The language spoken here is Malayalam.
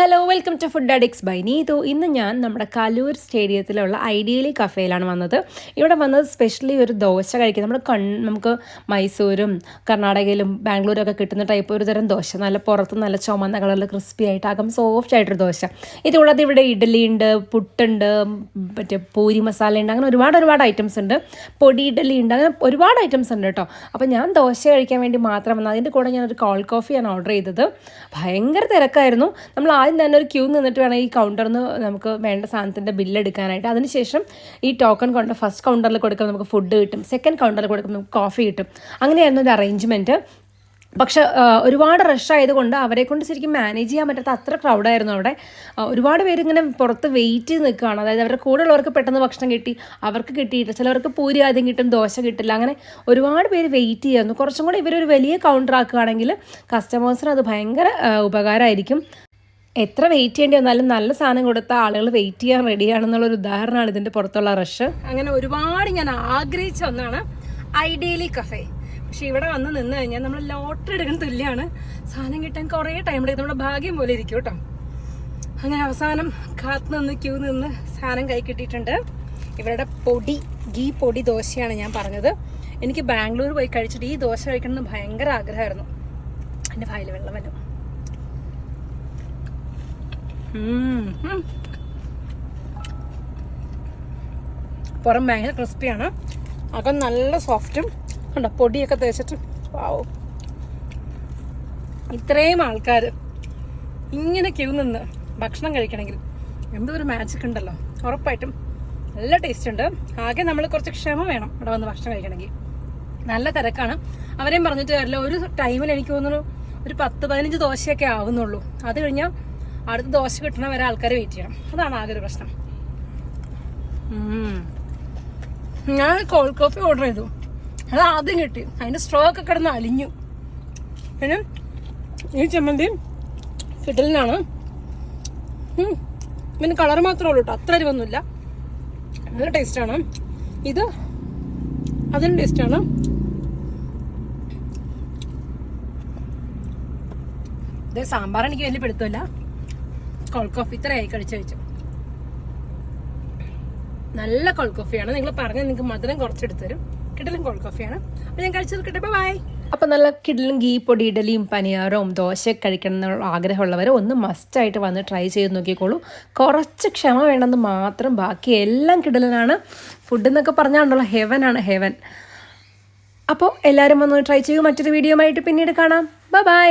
Hello welcome to food addicts by Neethu ഇന്ന് ഞാൻ നമ്മുടെ കലൂർ സ്റ്റേഡിയത്തിലുള്ള ഐഡിയലി കഫേയിലാണ് വന്നത്. ഇവിടെ വന്നത് സ്പെഷ്യലി ഒരു ദോശ കഴിക്കുക നമ്മുടെ കൺ നമുക്ക് മൈസൂരും കർണാടകയിലും ബാംഗ്ലൂരും ഒക്കെ കിട്ടുന്ന ടൈപ്പ് ഒരു തരം ദോശ. നല്ല പുറത്ത് നല്ല ചുമന്ന കളറിൽ ക്രിസ്പി ആയിട്ട് സോഫ്റ്റ് ആയിട്ടൊരു ദോശ. ഇതുള്ളത് ഇവിടെ ഇഡ്ഡലി ഉണ്ട് പുട്ടുണ്ട് മറ്റേ പൂരി മസാല ഉണ്ട്. അങ്ങനെ ഒരുപാട് ഒരുപാട് ഐറ്റംസ് ഉണ്ട്. പൊടി ഇഡ്ഡലി ഉണ്ട്. അങ്ങനെ ഒരുപാട് ഐറ്റംസ് ഉണ്ട് കേട്ടോ അപ്പോൾ ഞാൻ ദോശ കഴിക്കാൻ വേണ്ടി മാത്രം വന്നത്. അതിന്റെ കൂടെ ഞാനൊരു കോൾ കോഫിയാണ് ഓർഡർ ചെയ്തത്. ഭയങ്കര തിരക്കായിരുന്നു. നമ്മൾ ആദ്യം തന്നെ ഒരു ക്യൂ നിന്നിട്ട് വേണം ഈ കൗണ്ടറിൽ നിന്ന് നമുക്ക് വേണ്ട സാധനത്തിന്റെ ബില്ല് എടുക്കാനായിട്ട്. അതിനുശേഷം ഈ ടോക്കൺ കൊണ്ട് ഫസ്റ്റ് കൗണ്ടറിൽ കൊടുക്കുമ്പോൾ നമുക്ക് ഫുഡ് കിട്ടും. സെക്കൻഡ് കൗണ്ടറിൽ കൊടുക്കുമ്പോൾ നമുക്ക് കോഫി കിട്ടും. അങ്ങനെയായിരുന്നു ഒരു അറേഞ്ച്മെന്റ് പക്ഷെ ഒരുപാട് റഷ് ആയതുകൊണ്ട് അവരെ കൊണ്ട് ശരിക്കും മാനേജ് ചെയ്യാൻ പറ്റാത്ത അത്ര ക്രൗഡായിരുന്നു അവിടെ. ഒരുപാട് പേര് ഇങ്ങനെ പുറത്ത് വെയിറ്റ് ചെയ്ത് നിൽക്കുകയാണ്. അതായത് അവരുടെ കൂടെ ഉള്ളവർക്ക് പെട്ടെന്ന് ഭക്ഷണം കിട്ടി അവർക്ക് കിട്ടിയിട്ട് ചിലവർക്ക് പൂരി ആദ്യം കിട്ടും ദോശ കിട്ടില്ല. അങ്ങനെ ഒരുപാട് പേര് വെയിറ്റ് ചെയ്യായിരുന്നു. കുറച്ചും കൂടെ ഇവരൊരു വലിയ കൗണ്ടർ ആക്കുകയാണെങ്കിൽ കസ്റ്റമേഴ്സിന് അത് ഭയങ്കര ഉപകാരമായിരിക്കും. എത്ര വെയിറ്റ് ചെയ്യേണ്ടി വന്നാലും നല്ല സാധനം കൊടുത്ത ആളുകൾ വെയിറ്റ് ചെയ്യാൻ റെഡിയാണെന്നുള്ളൊരു ഉദാഹരണമാണ് ഇതിന്റെ പുറത്തുള്ള റഷ് അങ്ങനെ ഒരുപാട് ഞാൻ ആഗ്രഹിച്ച ഒന്നാണ് ഐഡിയലി കഫേ പക്ഷെ ഇവിടെ വന്ന് നിന്ന് കഴിഞ്ഞാൽ നമ്മൾ ലോട്ടറി എടുക്കുന്ന തുല്യമാണ് സാധനം കിട്ടാൻ കുറേ ടൈം എടുക്കും. നമ്മുടെ ഭാഗ്യം പോലെ ഇരിക്കും കേട്ടോ. അങ്ങനെ അവസാനം കാത്തു നിന്ന് ക്യൂ നിന്ന് സാധനം കൈ കിട്ടിയിട്ടുണ്ട്. ഇവരുടെ പൊടി ഗീ പൊടി ദോശയാണ് ഞാൻ പറഞ്ഞത്. എനിക്ക് ബാംഗ്ലൂർ പോയി കഴിച്ചിട്ട് ഈ ദോശ കഴിക്കണമെന്ന് ഭയങ്കര ആഗ്രഹമായിരുന്നു. എന്റെ വായിൽ വെള്ളം വരും. പുറം ഭയങ്കര ക്രിസ്പിയാണ്. അകം നല്ല സോഫ്റ്റും കണ്ടോ പൊടിയൊക്കെ തേച്ചിട്ട്. പാവും ഇത്രയും ആൾക്കാർ ഇങ്ങനെ ക്യൂ നിന്ന് ഭക്ഷണം കഴിക്കണമെങ്കിൽ എന്തോ ഒരു മാജിക് ഉണ്ടല്ലോ. ഉറപ്പായിട്ടും നല്ല ടേസ്റ്റ് ഉണ്ട്. ആകെ നമ്മൾ കുറച്ച് ക്ഷമ വേണം ഇവിടെ വന്ന് ഭക്ഷണം കഴിക്കണമെങ്കിൽ. നല്ല തിരക്കാണ്. അവരെയും പറഞ്ഞിട്ട് കാര്യമില്ല ഒരു ടൈമിൽ എനിക്ക് തോന്നുന്നു ഒരു പത്ത് പതിനഞ്ച് ദോശയൊക്കെ ആവുന്നുള്ളൂ. അത് കഴിഞ്ഞാൽ അടുത്ത ദോശ കിട്ടണ വരെ ആൾക്കാർ വെയിറ്റ് ചെയ്യണം. അതാണ് ആകെ ഒരു പ്രശ്നം. ഞാൻ കോൾഡ് കോഫി ഓർഡർ ചെയ്തു. അത് ആദ്യം കിട്ടി. അതിന്റെ സ്ട്രോ ഒക്കെ കിടന്ന് അലിഞ്ഞു. പിന്നെ ഈ ചമ്മന്തി ഫിഡലിനാണ്. പിന്നെ കളർ മാത്രമേ ഉള്ളൂ കേട്ടോ അത്ര അരിവൊന്നുമില്ല നല്ല ടേസ്റ്റാണ് ഇത് അതിന് ടേസ്റ്റാണ് ഇത് സാമ്പാർ എനിക്ക് വലിയ പിടുത്തമില്ല. കോൾഡ് കോഫി ഇത്രയായി കഴിച്ചു കഴിച്ചു. നല്ല കോൾഡ് കോഫിയാണ് നിങ്ങൾ പറഞ്ഞാൽ നിങ്ങൾക്ക് മധുരം കുറച്ചെടുത്ത് തരും. കിടലും കോൾഡ് കോഫിയാണ് അപ്പോൾ ഞാൻ കഴിച്ചത് കിട്ടപ്പോൾ ബൈ അപ്പോൾ നല്ല കിടലും ഗീ പൊടി ഇഡലിയും പനിയാരവും ദോശ കഴിക്കണം എന്നുള്ള ആഗ്രഹമുള്ളവർ ഒന്ന് മസ്റ്റായിട്ട് വന്ന് ട്രൈ ചെയ്ത് നോക്കിക്കോളൂ. കുറച്ച് ക്ഷമ വേണമെന്ന് മാത്രം ബാക്കി എല്ലാം കിടലനാണ്. ഫുഡ് എന്നൊക്കെ പറഞ്ഞാണല്ലോ ഹെവനാണ് ഹെവൻ അപ്പോൾ എല്ലാവരും ഒന്ന് ട്രൈ ചെയ്യൂ. മറ്റൊരു വീഡിയോ ആയിട്ട് പിന്നീട് കാണാം. ബൈ